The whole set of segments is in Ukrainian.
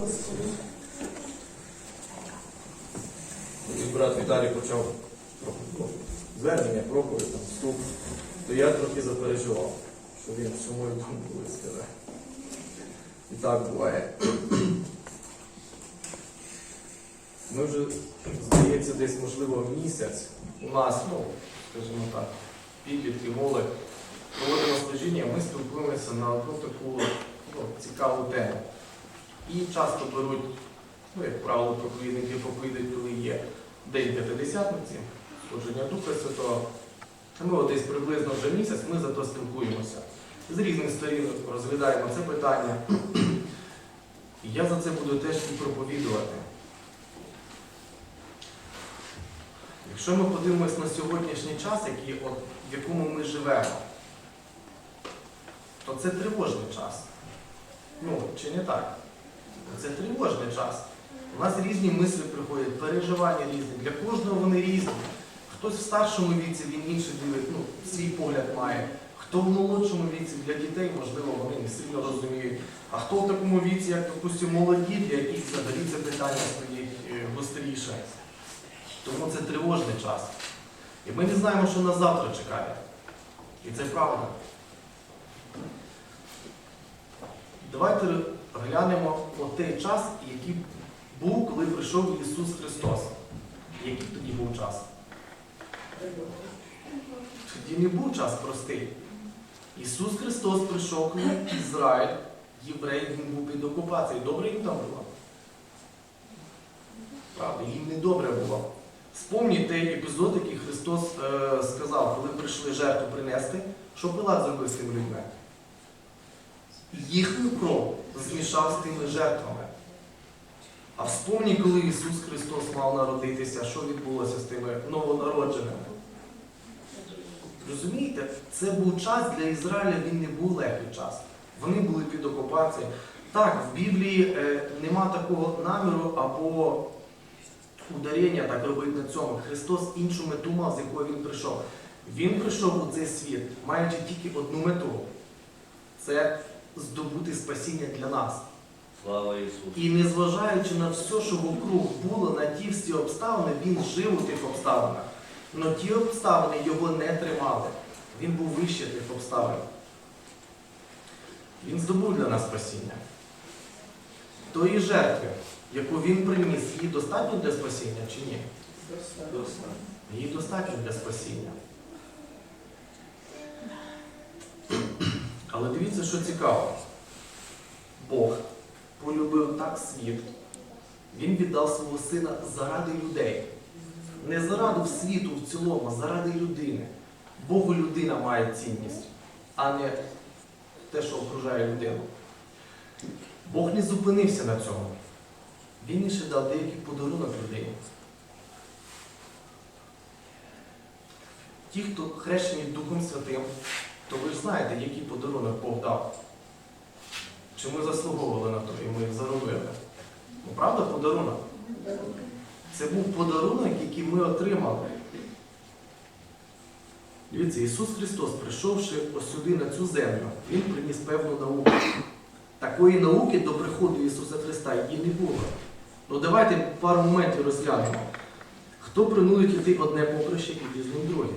Господи. Брат Віталій почав звернення, проповідь, там, вступ, то я трохи запереживав, що він всю мою думку вискаже. І так буває. Ми вже, здається, десь, можливо, місяць у нас, ну, скажімо так, підлітки, молодь, проводимо служіння, ми спілкуємося на одну таку ну, цікаву тему. І часто беруть, ну, як правило, проповідники проповідають, коли є День П'ятидесятниці, служення Духа Святого. Ми десь приблизно вже місяць ми за то спілкуємося. З різних сторін розглядаємо це питання. І я за це буду теж і проповідувати. Якщо ми подивимось на сьогоднішній час, який, от, в якому ми живемо, то це тривожний час. Ну, чи не так? Це тривожний час. У нас різні мислі приходять, переживання різні. Для кожного вони різні. Хтось в старшому віці, він інший дивить, ну, свій погляд має. Хто в молодшому віці для дітей, можливо, вони не сильно розуміють. А хто в такому віці, як, допустимо, молоді, для яких це питання стоїть е, гостріше. Тому це тривожний час. І ми не знаємо, що нас завтра чекає. І це правда. Давайте глянемо на той час, який був, коли прийшов Ісус Христос. Який тоді був час? Тоді не був час простий. Ісус Христос прийшов, коли Ізраїль, єврей, він був під окупацією. Добре їм там було? Правда, їм не добре було. Спомніть той епізод, який Христос е, сказав, коли прийшли жертву принести, що Пилат зробив з тими людьми. Їхню кров змішав з тими жертвами. А вспомні, коли Ісус Христос мав народитися, що відбулося з тими новонародженими. Розумієте, це був час для Ізраїля, він не був легкий час. Вони були під окупацією. Так, в Біблії е, нема такого наміру або ударення так робити на цьому. Христос іншу мету мав, з якою він прийшов. Він прийшов у цей світ, маючи тільки одну мету це здобути спасіння для нас. Слава Ісусу! І незважаючи на все, що вокруг було, на ті всі обставини, він жив у тих обставинах. Але ті обставини його не тримали. Він був вище тих обставин. Він здобув для нас спасіння. Тої жертви, яку він приніс, її достатньо для спасіння чи ні? Її достатньо для спасіння. Але дивіться, що цікаво. Бог полюбив так світ, Він віддав свого сина заради людей. Не заради світу в цілому, а заради людини. Богу людина має цінність, а не те, що окружає людину. Бог не зупинився на цьому. Він ще дав деякий подарунок людині. Ті, хто хрещені Духом Святим, то ви ж знаєте, який подарунок Бог дав. Чи ми заслуговували на то і ми їх заробили? Ну, правда, подарунок? Це був подарунок, який ми отримали. Дивіться, Ісус Христос, прийшовши ось сюди на цю землю, Він приніс певну науку. Такої науки до приходу Ісуса Христа її не було. Ну давайте пару моментів розглянемо. Хто принудить іти одне поприще і з друге?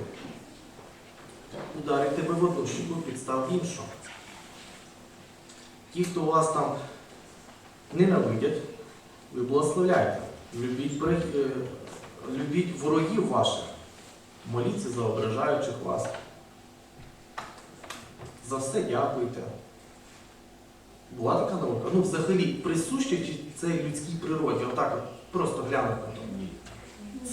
Ударить тебе в одну щуку, підстав іншу. Ті, хто вас там ненавидять, ви благословляйте. Любіть, е, любіть ворогів ваших. Моліться за ображаючих вас. За все дякуйте. Була така наука. Ну, взагалі, присуще чи це людській природі, отак от просто глянути.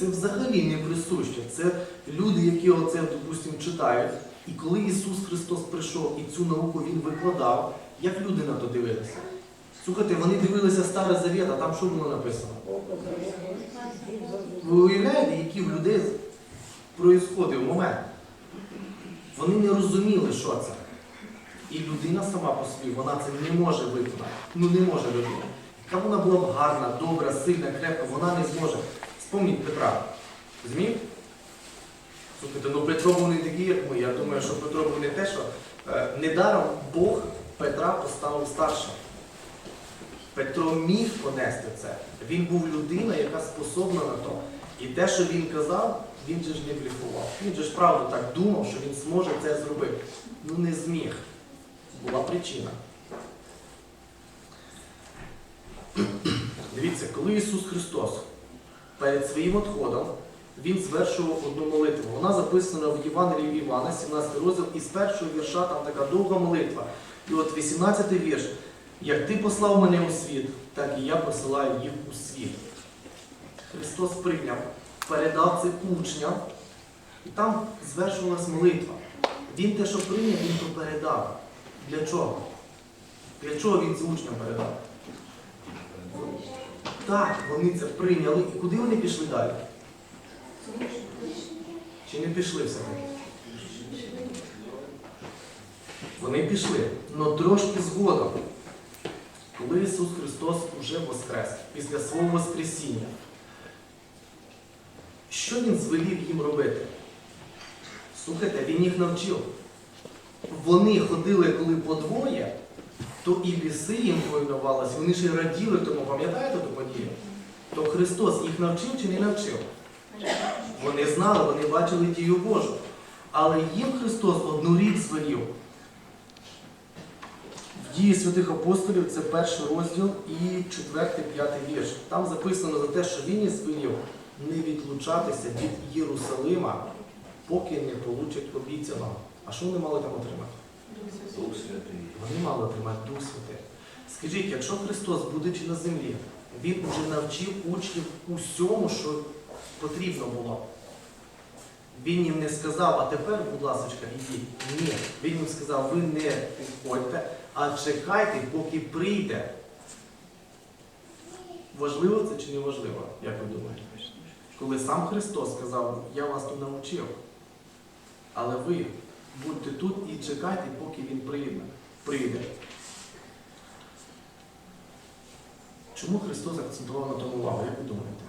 Це взагалі не присуще. Це люди, які оце, допустимо, читають. І коли Ісус Христос прийшов і цю науку Він викладав, як люди на то дивилися? Слухайте, вони дивилися Старий Завет, а там що було написано? Ви уявляєте, який в людей проїсходив момент? Вони не розуміли, що це. І людина сама по собі, вона це не може виконати. Ну не може людина. Яка вона була б гарна, добра, сильна, крепка, вона не зможе. Спомніть Петра. Зміг? Слухайте, ну Петро був не такий, як ми. Я думаю, що Петро був не те, що е, недаром Бог Петра поставив старшим. Петро міг понести це. Він був людина, яка способна на то. І те, що він казав, він же ж не бліфував. Він же ж правда так думав, що він зможе це зробити. Ну не зміг. Була причина. Дивіться, коли Ісус Христос перед своїм відходом він звершував одну молитву. Вона записана в Євангелії Івана, 17 розділ, і з першого вірша там така довга молитва. І от 18 вірш. Як ти послав мене у світ, так і я посилаю їх у світ. Христос прийняв, передав це учням, і там звершувалась молитва. Він те, що прийняв, він то передав. Для чого? Для чого він це учням передав? Так, вони це прийняли. І куди вони пішли далі? Чи не пішли все-таки? Вони пішли, але трошки згодом, коли Ісус Христос уже воскрес, після свого Воскресіння, що Він звелів їм робити? Слухайте, Він їх навчив. Вони ходили, коли по двоє, то і ліси їм повинувалися, вони ж і раділи тому, пам'ятаєте ту подію? То Христос їх навчив чи не навчив? Вони знали, вони бачили дію Божу. Але їм Христос одну річ звелів. В дії святих апостолів це перший розділ і четвертий, п'ятий вірш. Там записано за те, що він і звелів не відлучатися від Єрусалима, поки не получать обіцяного. А що вони мали там отримати? Дух Святий. Вони мали отримати Дух Святий. Скажіть, якщо Христос, будучи на землі, Він уже навчив учнів усьому, що потрібно було. Він їм не сказав, а тепер, будь ласка, ідіть. Ні. Він їм сказав, ви не підходьте, а чекайте, поки прийде. Важливо це чи не важливо, як ви думаєте? Коли сам Христос сказав, я вас тут навчив, але ви будьте тут і чекайте, поки Він прийде. прийде. Чому Христос акцентував на тому увагу, як ви думаєте?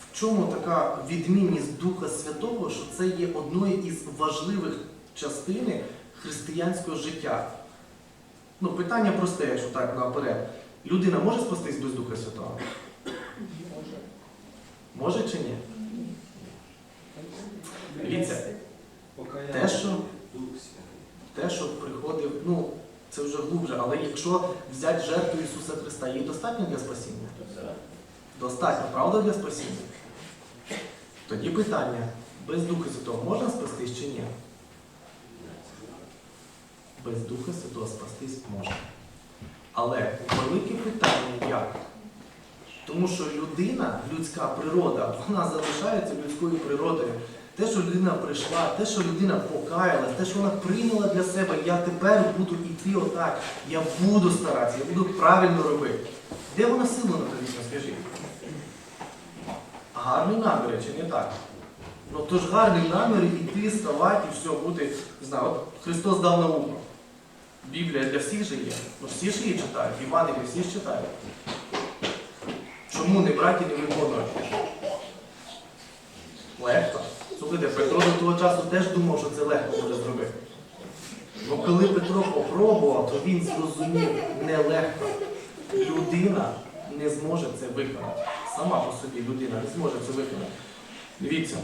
В чому така відмінність Духа Святого, що це є одною із важливих частин християнського життя? Ну, питання просте, якщо так наперед. Людина може спастись без Духа Святого? Може чи ні? Дивіться, те, що Дух Святий. те, що приходив, ну, це вже глубже, але якщо взяти жертву Ісуса Христа, їй достатньо для спасіння? Достатньо, правда, для спасіння? Тоді питання, без Духа Святого можна спастись чи ні? Без Духа Святого спастись можна. Але велике питання як? Тому що людина, людська природа, вона залишається людською природою. Те, що людина прийшла, те, що людина покаялась, те, що вона прийняла для себе, я тепер буду йти отак, я буду старатися, я буду правильно робити. Де вона сила на то скажіть? Гарні наміри, чи не так? Ну то ж гарні наміри йти, ставати і все, бути, знаю, от Христос дав науку. Біблія для всіх же є. Ну всі ж її читають, Івангелії всі ж читають. Чому не брати і не виконувати? Легко. Слухайте, Петро до того часу теж думав, що це легко буде зробити. Бо коли Петро попробував, то він зрозумів нелегко. Людина не зможе це виконати. Сама по собі людина не зможе це виконати. Дивіться,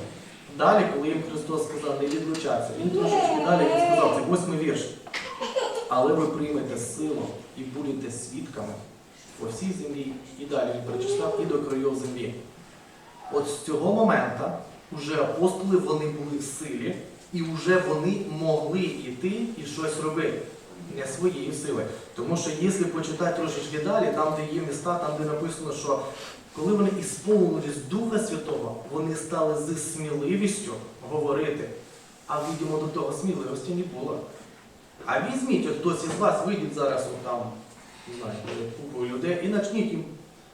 далі, коли їм Христос сказав не відлучатися, він трошечки далі він сказав, це восьмий вірш. Але ви приймете силу і будете свідками по всій землі і далі він перечисляв і до країв землі. От з цього моменту вже апостоли вони були в силі, і вже вони могли йти і щось робити. Не своєї сили. Тому що якщо почитати трошечки далі, там, де є міста, там, де написано, що коли вони ісполнились Духа Святого, вони стали з сміливістю говорити. А видимо, до того сміливості не було. А візьміть, от хтось із вас вийдіть зараз от там, не знаю, купою людей і почніть їм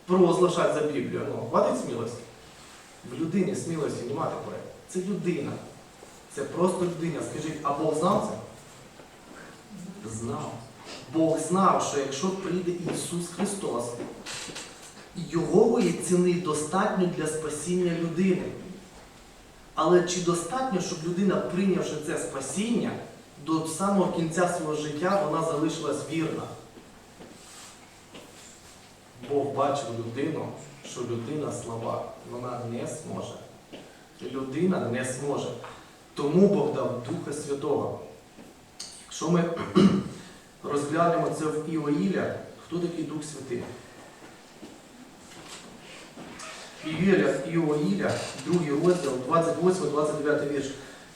провозглашати за Біблію. Ну, хватить смілості? В людині смілості немає такої. Це людина. Це просто людина. Скажіть, а Бог знав це? Знав. Бог знав, що якщо прийде Ісус Христос, Його ціни достатньо для спасіння людини. Але чи достатньо, щоб людина, прийнявши це спасіння, до самого кінця свого життя вона залишилась вірна? Бог бачив людину, що людина слаба, вона не зможе. Людина не зможе. Тому Бог дав Духа Святого. Якщо ми розглянемо це в Іоїля, хто такий Дух Святий? Іоїля, Іоїля, другий розділ, 28-29 вірш.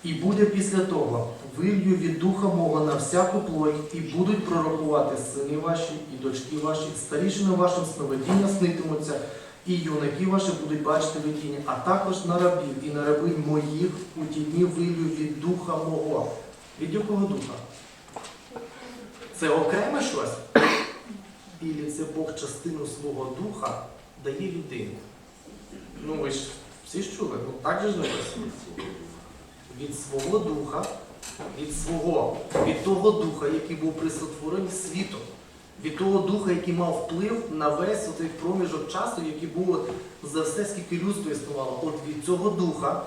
І буде після того вилью від духа мого на всяку плоть, і будуть пророкувати сини ваші і дочки ваші, старішини вашим сновидіння снитимуться, і юнаки ваші будуть бачити видіння, а також на рабів і на рабинь моїх у ті дні вилью від духа мого. Від якого духа? Це окреме щось? Ілі це Бог частину свого духа дає людині? Ну ви ж всі ж чули, ну так же ж написано від свого духа, від свого, від того духа, який був при сотворенні світу, від того духа, який мав вплив на весь цей проміжок часу, який був за все, скільки людство існувало. От від цього духа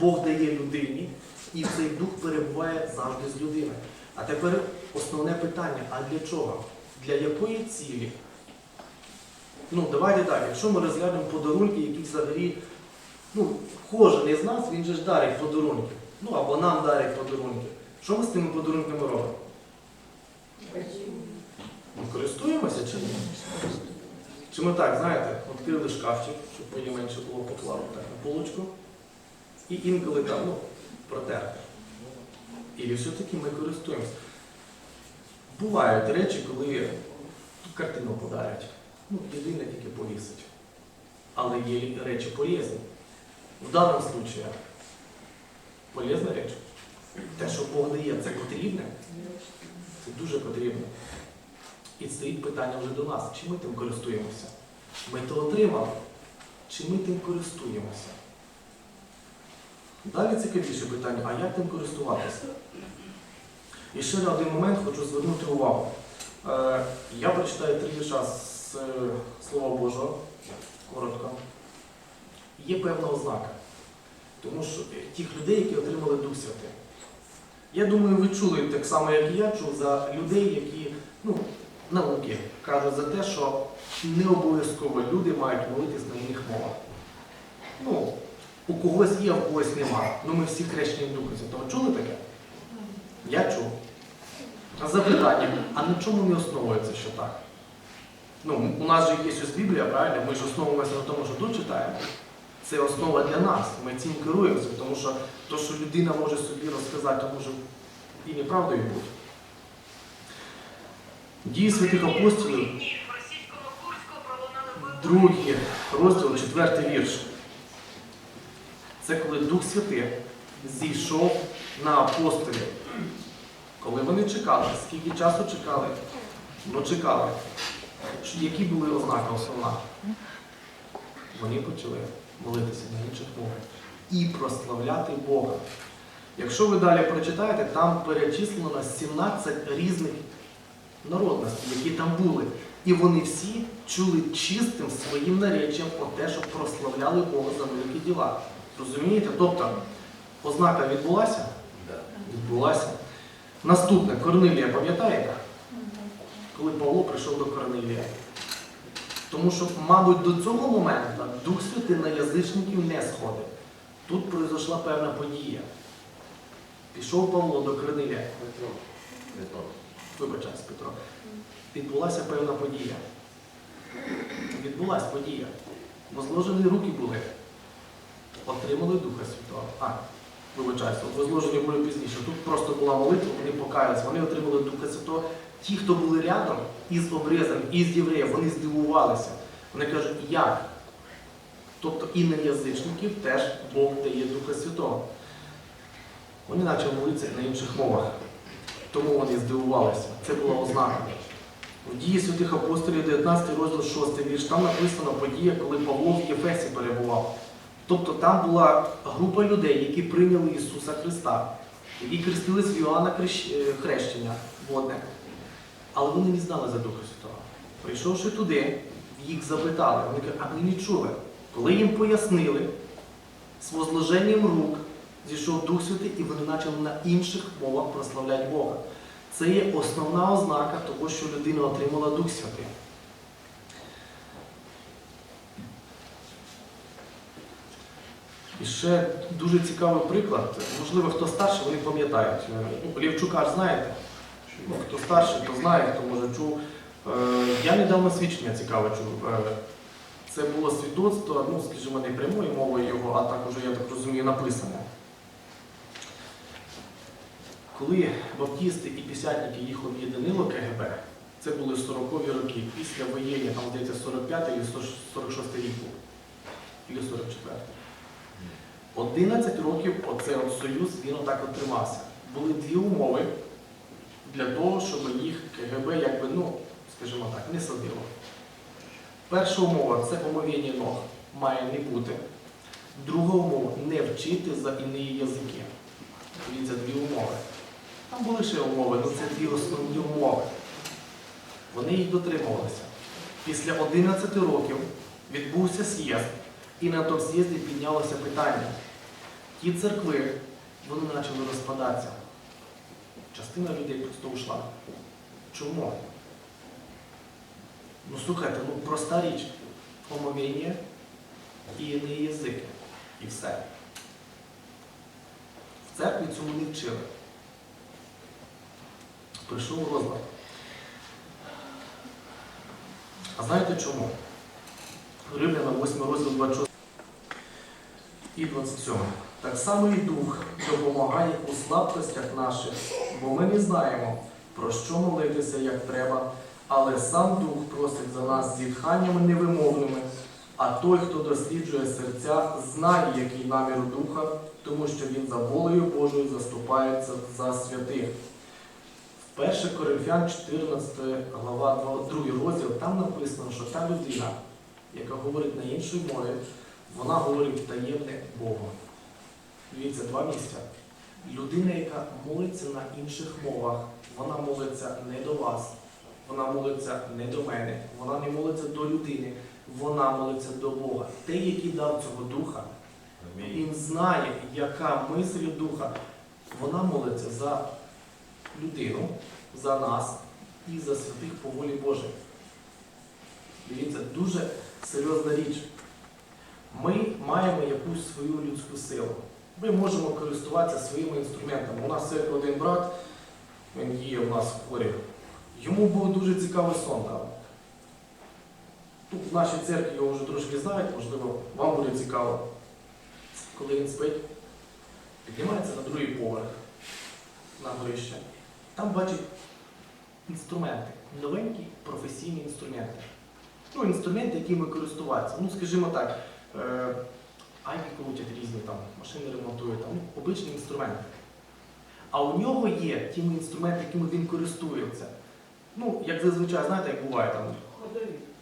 Бог дає людині, і цей дух перебуває завжди з людиною. А тепер основне питання: а для чого? Для якої цілі? Ну, давайте так, якщо ми розглянемо подарунки, які взагалі ну, кожен із нас, він же ж дарить подарунки. Ну, або нам дарять подарунки. Що ми з тими подарунками робимо? Користуємося чи ні? Чи ми так, знаєте, відкрили шкафчик, щоб мені менше було поклали так на полочку, і інколи там, ну, протерти. І все-таки ми користуємося. Бувають речі, коли картину подарять. Ну, єдине тільки повісить. Але є речі полезні. В даному случае полезна річ. Те, що Бог дає, це потрібне, це дуже потрібно. І стоїть питання вже до нас, чи ми тим користуємося? Ми то отримали, чи ми тим користуємося? Далі цікавіше питання, а як тим користуватися? І ще на один момент хочу звернути увагу. Е, я прочитаю три з е, Слова Божого, коротко. Є певна ознака. Тому що е, тих людей, які отримали Дух Святий. Я думаю, ви чули так само, як і я чув, за людей, які ну, науки кажуть за те, що не обов'язково люди мають молитись на їх мовах. Ну, у когось є, у когось нема. Ну ми всі хрещені в Духу Святого. Чули таке? Я чув. А запитання, а на чому не основується, що так? Ну, у нас же є ось Біблія, правильно? Ми ж основуємося на тому, що тут читаємо. Це основа для нас. Ми цим керуємося, тому що то, що людина може собі розказати, то може і неправдою бути. Дії святих апостолів, другий розділ, четвертий вірш. Це коли Дух Святий зійшов на апостолів. Коли вони чекали, скільки часу чекали? Ну чекали. Які були ознаки основна? Вони почали молитися на інших мовах і прославляти Бога. Якщо ви далі прочитаєте, там перечислено 17 різних народностей, які там були. І вони всі чули чистим своїм нареччям про те, що прославляли Бога за великі діла. Розумієте? Тобто, ознака відбулася? Да. Відбулася. Наступне, Корнилія, пам'ятаєте? Коли Павло прийшов до Корнилія. Тому що, мабуть, до цього моменту Дух Святий на язичників не сходив. Тут пройшла певна подія. Пішов Павло до Корнилія. Петро. Вибачайся, Петро. Відбулася певна подія. Відбулася подія. Возложені руки були. Отримали Духа Святого. А, вибачайся, возложені були пізніше. Тут просто була молитва, вони покаялись, вони отримали Духа Святого. Ті, хто були рядом із обрезом, із євреїв, вони здивувалися. Вони кажуть, як? Тобто і на язичників теж Бог дає Духа Святого. Вони почали молитися на інших мовах. Тому вони здивувалися. Це була ознака. В дії святих апостолів, 19 розділ 6 вірш, там написано подія, коли Павло в Єфесі перебував. Тобто там була група людей, які прийняли Ісуса Христа, які хрестились в Іоанна е, хрещення водне. Але вони не знали за Духа Святого. Прийшовши туди, їх запитали. Вони кажуть, а ми не чули. Коли їм пояснили, з возложенням рук зійшов Дух Святий, і вони почали на інших мовах прославляти Бога. Це є основна ознака того, що людина отримала Дух Святий. І ще дуже цікавий приклад. Можливо, хто старший, вони пам'ятають. Е, Лівчука ж знаєте? Ну, Хто старший, то знає, хто може чув. Е, я недавно свідчення цікаве чув. Е, це було свідоцтво, ну, скажімо, не прямою мовою його, а також, я так розумію, написане. Коли баптісти і пісятники їх об'єднанило КГБ, це були 40-ві роки, після воєнні, там здається 45 й 46 рік був, або 44. 11 років оцей от союз він отак от тримався. Були дві умови для того, щоб їх КГБ, якби, ну, скажімо так, не садило. Перша умова це омовіння ног має не бути. Друга умова не вчити за іні язики. Дивіться, дві умови. Там були ще умови, але це дві основні умови. Вони їх дотримувалися. Після 11 років відбувся з'їзд, і на тому з'їзді піднялося питання. Ті церкви, вони почали розпадатися. Частина людей просто ушла. Чому? Ну слухайте, ну проста річ. Омовіння і не язики. І все. В церкві цьому не вчили. Прийшов розлад. А знаєте чому? Римляна 8 розділ 26 і 27. Так само і Дух допомагає у слабкостях наших, бо ми не знаємо, про що молитися, як треба, але сам Дух просить за нас зітханнями невимовними, а той, хто досліджує серця, знає, який намір Духа, тому що він за волею Божою заступається за святих. В 1 Коринфян 14 глава 2 розділ, там написано, що та людина, яка говорить на іншій мові, вона говорить таємне Богу. Дивіться, два місця. Людина, яка молиться на інших мовах, вона молиться не до вас, вона молиться не до мене, вона не молиться до людини, вона молиться до Бога. Той, який дав цього духа, він знає, яка мисль духа. Вона молиться за людину, за нас і за святих по волі Божій. Дивіться, дуже серйозна річ. Ми маємо якусь свою людську силу. Ми можемо користуватися своїми інструментами. У нас є один брат, він є у нас в хворі. Йому був дуже цікавий сон дав. Тут в нашій церкві його вже трошки знають, можливо, вам буде цікаво. Коли він спить, піднімається на другий поверх на горище. Там бачить інструменти, новенькі професійні інструменти. Ну, інструменти, якими користуватися. Ну, скажімо так, е, айки крутять різні там, машини ремонтують, там, ну, обичні інструменти. А у нього є ті інструменти, якими він користується. Ну, як зазвичай, знаєте, як буває, там,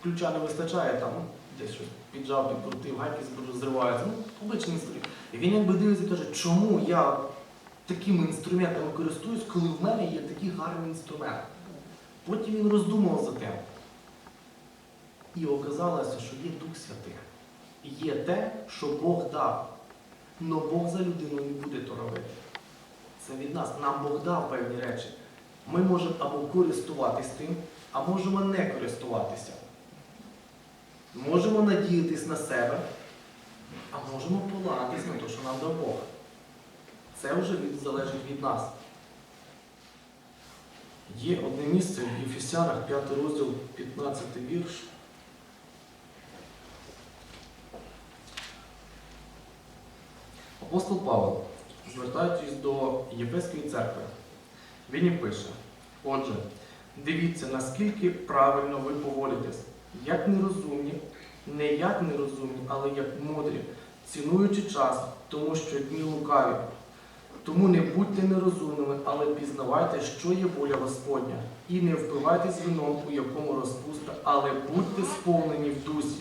ключа не вистачає, там, ну, десь щось піджав, підкрутив, гайки зриваються. Ну, обичний інструмент. І він якби дивиться і каже, чому я такими інструментами користуюсь, коли в мене є такий гарний інструмент. Потім він роздумував за тим. І оказалося, що є Дух Святий. І Є те, що Бог дав. Но Бог за людину не буде то робити. Це від нас. Нам Бог дав певні речі. Ми можемо або користуватись тим, а можемо не користуватися. Можемо надіятись на себе, а можемо полагатись на те, що нам дав Бог. Це вже від, залежить від нас. Є одне місце в Єфесянах, 5 розділ, 15 вірш. Апостол Павло, звертаючись до Єфеської церкви, він і пише: Отже, дивіться, наскільки правильно ви поводитесь, як нерозумні, не як нерозумні, але як мудрі, цінуючи час, тому що дні лукаві. Тому не будьте нерозумними, але пізнавайте, що є воля Господня, і не впивайтесь вином, у якому розпуста, але будьте сповнені в дусі,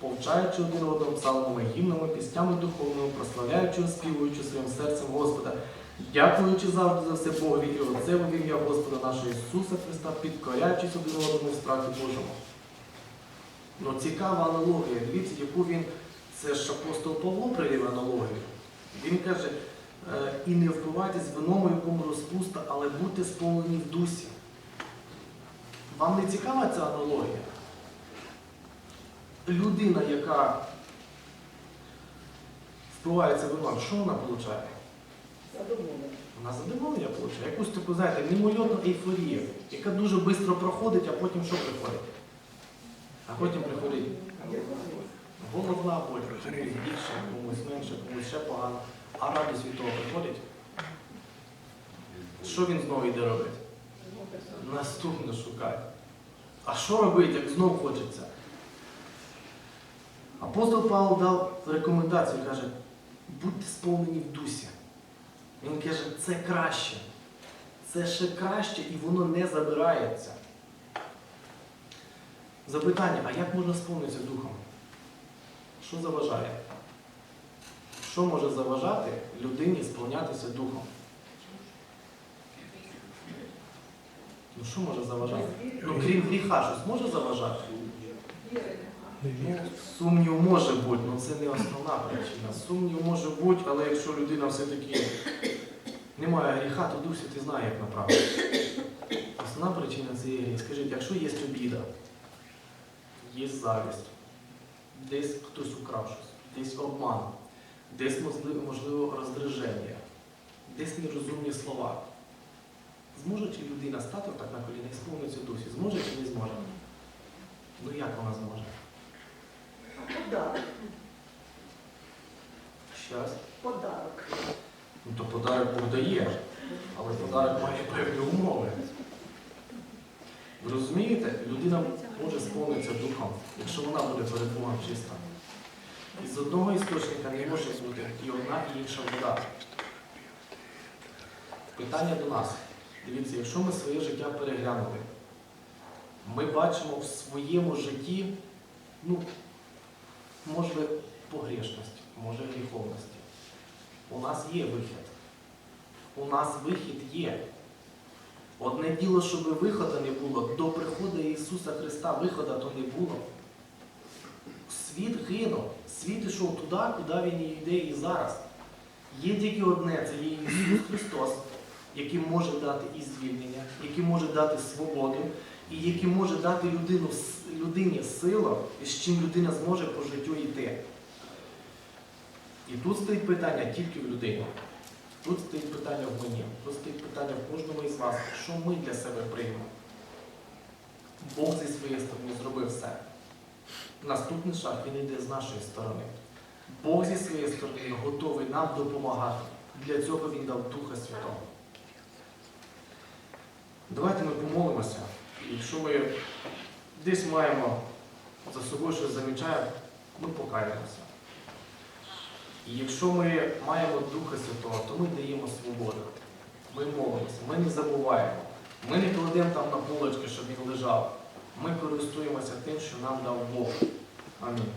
повчаючи один одного псалмами, гімнами, піснями духовними, прославляючи, співуючи своїм серцем Господа, дякуючи завжди за все Богові і Отцеву в ім'я Господа нашого Ісуса Христа, підкоряючись один одному в страхі Божому. Ну, цікава аналогія. Дивіться, яку він, це ж апостол Павло привів аналогію. Він каже, і не впивайтесь вином, у якому розпуста, але будьте сповнені в дусі. Вам не цікава ця аналогія? Людина, яка спивається вино, що вона отримує? Задоволена. Вона задоволення отримує. Якусь таку, знаєте, мимольотну ейфорію, яка дуже швидко проходить, а потім що приходить? А потім приходить головна боль, комусь більше, комусь менше, комусь ще погано. А радість від того приходить. Що він знову йде робити? Наступне шукає. А що робити, як знов хочеться? Апостол Павло дав рекомендацію, каже, будьте сповнені в дусі. Він каже, це краще. Це ще краще і воно не забирається. Запитання, а як можна сповнитися духом? Що заважає? Що може заважати людині сповнятися духом? Ну що може заважати? Ну, крім гріха, щось може заважати? Ну, сумнів може бути, але це не основна причина. Сумнів може бути, але якщо людина все-таки не має гріха, то Дух Святий знає, як направити. Основна причина це є. Скажіть, якщо є обіда, є завість, десь хтось украв щось, десь обман, десь можливо, роздраження, десь нерозумні слова. Зможе чи людина стати так на коліна і сповниться дусі? Зможе чи не зможе? Ну як вона зможе? Подарок. Щас. Подарок. Ну то подарок Бог дає, але подарок має певні умови. Ви розумієте, людина може сповнитися духом, якщо вона буде перед Богом чиста. З одного істочника не може бути і одна, і інша вода. Питання до нас. Дивіться, якщо ми своє життя переглянули, ми бачимо в своєму житті, ну, може, погрешність, може гріховності. У нас є вихід. У нас вихід є. Одне діло, щоб виходу не було, до приходу Ісуса Христа виходу то не було. Світ гинув, світ ішов туди, куди він і йде і зараз. Є тільки одне, це є Ісус Христос, який може дати і звільнення, який може дати свободу, і який може дати людину, людині силу, з чим людина зможе по життю йти. І тут стоїть питання тільки в людині. Тут стоїть питання в мені, тут стоїть питання в кожному із вас, що ми для себе приймемо. Бог зі своєї сторони зробив все. Наступний шаг він йде з нашої сторони. Бог зі своєї сторони готовий нам допомагати. Для цього Він дав Духа Святого. Давайте ми помолимося. Якщо ми десь маємо за собою щось замічаємо, ми покаємося. І якщо ми маємо Духа Святого, то ми даємо свободу. Ми молимося, ми не забуваємо. Ми не кладемо там на полочки, щоб він лежав. Ми користуємося тим, що нам дав Бог. Амінь.